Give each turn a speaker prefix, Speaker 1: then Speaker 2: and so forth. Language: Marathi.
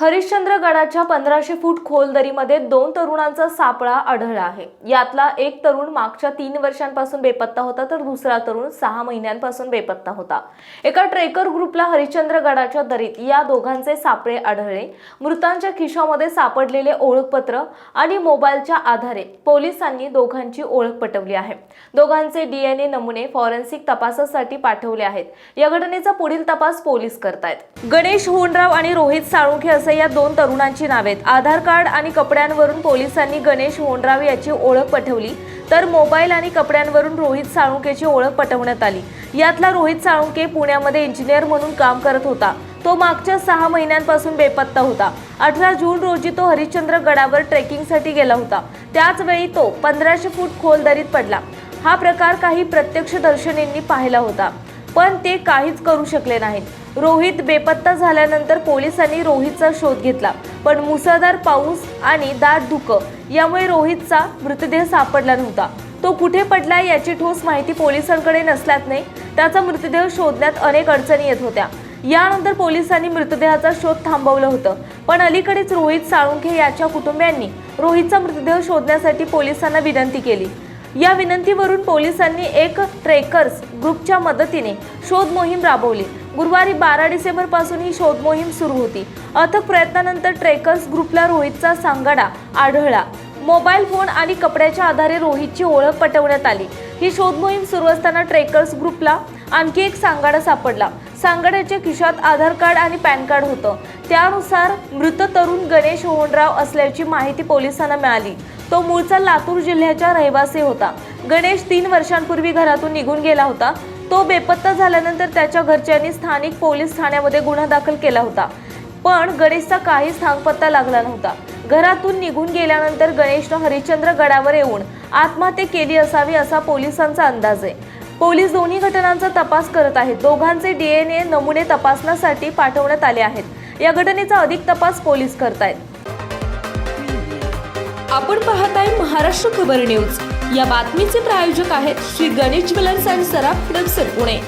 Speaker 1: हरिश्चंद्र गडाच्या पंधराशे फूट खोल दरीमध्ये दोन तरुणांचा सापळा आढळला आहे. यातला एक तरुण मागच्या तीन वर्षांपासून बेपत्ता होता तर दुसरा तरुण सहा महिन्यांपासून बेपत्ता होता. एका ट्रेकर ग्रुपला हरिश्चंद्र गडाच्या दरीत या दोघांचे सापळे आढळले. मृतांच्या खिशामध्ये सापडलेले ओळखपत्र आणि मोबाईलच्या आधारे पोलिसांनी दोघांची ओळख पटवली आहे. दोघांचे डीएनए नमुने फॉरेन्सिक तपासासाठी पाठवले आहेत. या घटनेचा पुढील तपास पोलीस करतायत. गणेश होनराव आणि रोहित साळुंखे असे या दोन तरुणांची नावे आहेत. आधार कार्ड आणि कपड्यांवरून पोलिसांनी गणेश होंडरावे याची ओळख पटवली. तर मोबाईल आणि कपड्यांवरून रोहित साळुंकेची ओळख पटवण्यात आली. यातला रोहित साळुंके पुण्यामध्ये इंजिनियर म्हणून काम करत होता. तो मागच्या सहा महिन्यांपासून बेपत्ता होता. अठरा जून रोजी तो हरिश्चंद्र गडावर ट्रेकिंगसाठी गेला होता. त्याच वेळी तो पंधराशे फूट खोल दरीत पडला. हा प्रकार काही प्रत्यक्षदर्शनींनी पाहिला होता. पण ते काहीच करू शकले नाहीत. रोहित बेपत्ता झाल्यानंतर पोलिसांनी रोहितचा शोध घेतला. पण मुसळधार पाऊस आणि दाट धुकं यामुळे रोहितचा मृतदेह सापडला नव्हता. तो कुठे पडला याची ठोस माहिती पोलिसांकडे नसल्याने त्याचा मृतदेह शोधण्यात अनेक अडचणी येत होत्या. यानंतर पोलिसांनी मृतदेहाचा शोध थांबवलं होतं. पण अलीकडेच रोहित साळुंखे याच्या कुटुंबियांनी रोहितचा मृतदेह शोधण्यासाठी पोलिसांना विनंती केली. या विनंतीवरून पोलिसांनी एक ट्रेकर्स ग्रुपच्या मदतीने शोध मोहीम राबवली. गुरुवारी बारा डिसेंबरपासून ही शोध मोहीम सुरू होती. अथक प्रयत्नानंतर ट्रेकर्स ग्रुपला रोहितचा सांगाडा आढळला. मोबाईल फोन आणि कपड्याच्या आधारे रोहितची ओळख पटवण्यात आली. ही शोध मोहीम सुरू असताना ट्रेकर्स ग्रुपला आणखी एक सांगाडा सापडला. सांगड्याच्या खिशात आधार कार्ड आणि पॅन कार्ड होतं. त्यानुसार मृत तरुण गणेश होनराव असल्याची माहिती पोलिसांना मिळाली. तो मूळचा लातूर जिल्ह्याचा रहिवासी होता. गणेश तीन वर्षांपूर्वी घरातून निघून गेला होता. तो बेपत्ता झाल्यानंतर त्याच्या घरच्यांनी स्थानिक पोलीस ठाण्यामध्ये गुन्हा दाखल केला होता. पण गणेशचा काही स्थानपत्ता लागला नव्हता. घरातून निघून गेल्यानंतर गणेशनं हरिश्चंद्र गडावर येऊन आत्महत्या केली असावी असा पोलिसांचा अंदाज आहे. पोलीस दोन्ही घटनांचा तपास करत आहेत. दोघांचे डीएनए नमुने तपासण्यासाठी पाठवण्यात आले आहेत. या घटनेचा अधिक तपास पोलीस करत आहेत. आपण पाहत आहे महाराष्ट्र खबर न्यूज. या बातमीचे प्रायोजक आहेत श्री गणेश ज्वेलर्स अँड सराफ हडपसर पुणे.